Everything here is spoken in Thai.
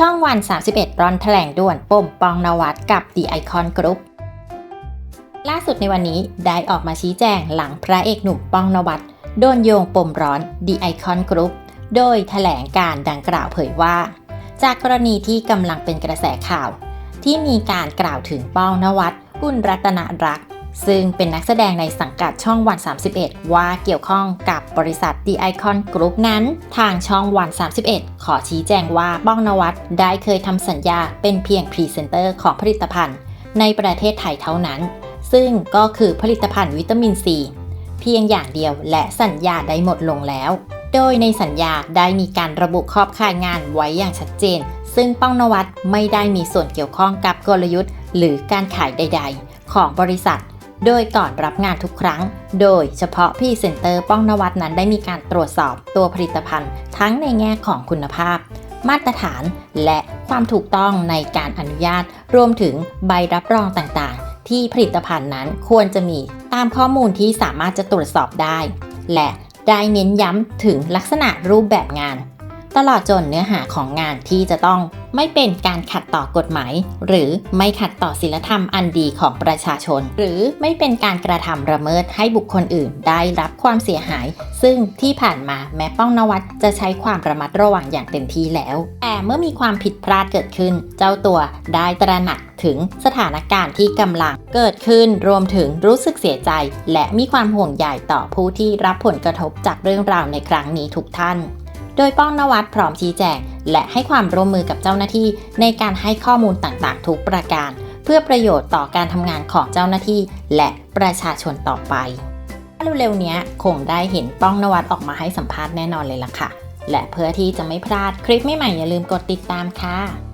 ช่องวัน 31 ร้อนแถลงด่วนปมปองนวัดกับ The Icon Group ล่าสุดในวันนี้ได้ออกมาชี้แจงหลังพระเอกหนุ่มปองนวัดโดนโยงปมร้อน The Icon Group โดยแถลงการดังกล่าวเผยว่า จากกรณีที่กำลังเป็นกระแสข่าว ที่มีการกล่าวถึงป้องนวัดกุลรัตนรัก ซึ่งเป็นนักแสดงในสังกัดช่องวัน 31 ว่าเกี่ยวข้องกับบริษัท The Icon Group นั้น ทางช่องวัน 31 ขอชี้แจงว่าป้องนวัดได้เคยทำสัญญาเป็นเพียงพรีเซนเตอร์ของผลิตภัณฑ์ ในประเทศไทยเท่านั้น ซึ่งก็คือผลิตภัณฑ์วิตามินซีเพียงอย่างเดียวและสัญญาได้หมดลงแล้ว โดยในสัญญาได้มีการระบุขอบข่ายงานไว้อย่างชัดเจน ซึ่งป้องนวัดไม่ได้มีส่วนเกี่ยวข้องกับกลยุทธ์ หรือการขายใด ๆ ของบริษัท โดยก่อนรับงานทุกครั้ง โดยเฉพาะพี่เซนเตอร์ป้องนวัดนั้นได้มีการตรวจสอบตัวผลิตภัณฑ์ ทั้งในแง่ของคุณภาพ มาตรฐาน และความถูกต้องในการอนุญาต รวมถึงใบรับรองต่างๆ ที่ผลิตภัณฑ์นั้นควรจะมีตามข้อมูลที่สามารถจะตรวจสอบได้ และได้เน้นย้ำถึงลักษณะรูปแบบงาน ตลอดจนเนื้อหาของงานที่จะต้องไม่เป็นการขัดต่อกฎหมาย หรือไม่ขัดต่อศีลธรรมอันดีของประชาชน หรือไม่เป็นการกระทำระเมิดให้บุคคลอื่นได้รับความเสียหาย ซึ่งที่ผ่านมาแม้ป้องนวัดจะใช้ความระมัดระวังอย่างเต็มที่แล้ว แต่เมื่อมีความผิดพลาดเกิดขึ้น เจ้าตัวได้ตระหนักถึงสถานการณ์ที่กำลังเกิดขึ้นรวมถึงรู้สึกเสียใจ และมีความห่วงใยต่อผู้ที่รับผลกระทบจากเรื่องราวในครั้งนี้ทุกท่าน โดยป้องนวัดพร้อมชี้แจง และให้ความร่วมมือกับเจ้าหน้าที่ในการให้ข้อมูลต่างๆ ทุกประการ เพื่อประโยชน์ต่อการทำงานของเจ้าหน้าที่ และประชาชนต่อไปเร็วๆนี้คงได้เห็นป้องนวัดออกมาให้สัมภาษณ์แน่นอนเลยล่ะค่ะ และเพื่อที่จะไม่พลาดคลิปใหม่ๆอย่าลืมกดติดตามค่ะ